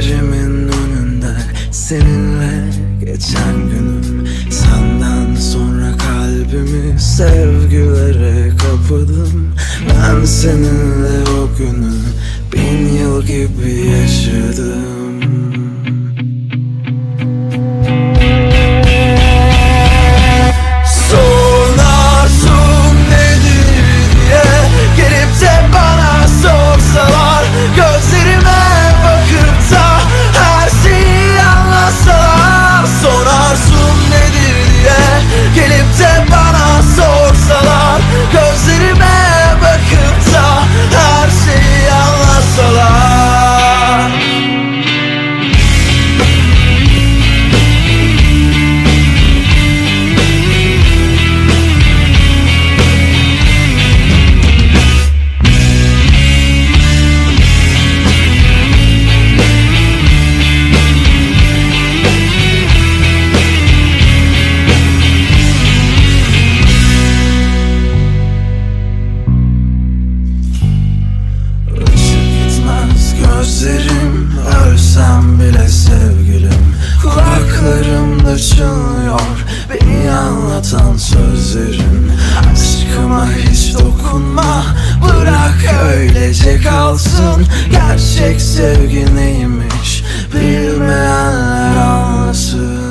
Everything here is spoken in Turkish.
Gözlerimin önünde seninle geçen günüm. Senden sonra kalbimi sevgilere kapadım. Ben seninle o günü bin yıl gibi yaşadım. gece kalsın. Gerçek sevgi neymiş bilmeyenler anlasın.